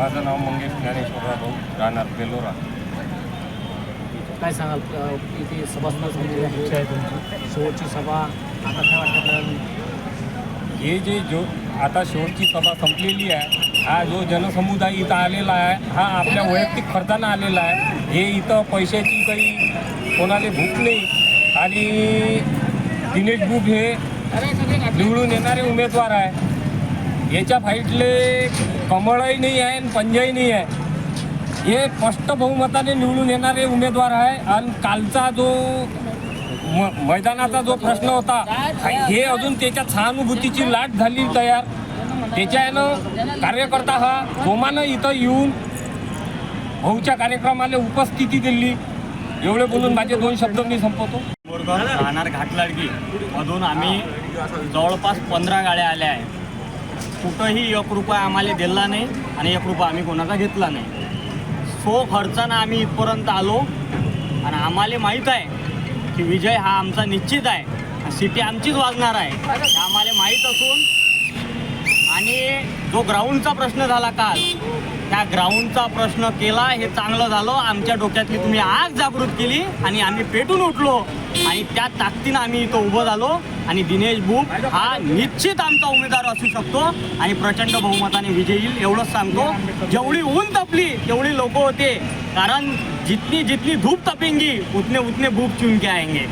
माझं नाव मंगेश ज्ञानेश्वरराव भाऊ राहणार बेलोरा. काय सांगाल? इथे सभासद समिती आहे शेवटची सभा आता काय वाटतं आपल्याला? हे जे जो आता शेवटची सभा संपलेली आहे हा जो जनसमुदाय इथं आलेला आहे हा आपल्या वैयक्तिक खर्चानं आलेला आहे. हे इथं पैशाची काही कोणाला भूक नाही. आणि दिनेश बुक हे निवडून येणारे उमेदवार आहे. याच्या फाईटले कमळही नाही आहे आणि पंजाही नाही आहे. हे स्पष्ट बहुमताने निवडून येणारे उमेदवार आहे आणि कालचा जो म मैदानाचा जो प्रश्न होता हे अजून त्याच्या सहानुभूतीची लाट झाली तयार. त्याच्यानं कार्यकर्ता हा गोमानं इथं येऊन भाऊच्या कार्यक्रमाला उपस्थिती दिली. एवढे बोलून माझे दोन शब्द मी संपवतो. राहणार घाटलाडकी मधून आम्ही जवळपास पंधरा गाड्या आल्या आहेत. कुठंही एक रुपया आम्हाला दिला नाही आणि एक रुपया आम्ही कोणाचा घेतला नाही. सो खर्चानं आम्ही इथपर्यंत आलो आणि आम्हाला माहीत आहे की विजय हा आमचा निश्चित आहे. सिटी आमचीच वाजणार आहे. आम्हाला माहीत असून जो ग्राउंडचा प्रश्न झाला काल त्या ग्राउंडचा प्रश्न केला हे चांगलं झालं. आमच्या डोक्यातली तुम्ही आग जागृत केली आणि आम्ही पेटून उठलो. आणि त्या ताकदीनं आम्ही इथं उभं झालो. आणि दिनेश बुक हा निश्चित आमचा उमेदवार असू शकतो. आणि प्रचंड बहुमताने विजयी येईल एवढंच सांगतो. जेवढी ऊन तपली तेवढी लोक होते. कारण जितनी जितनी धूप तपेंगी उतने उतने भूक चुनके आएंगे.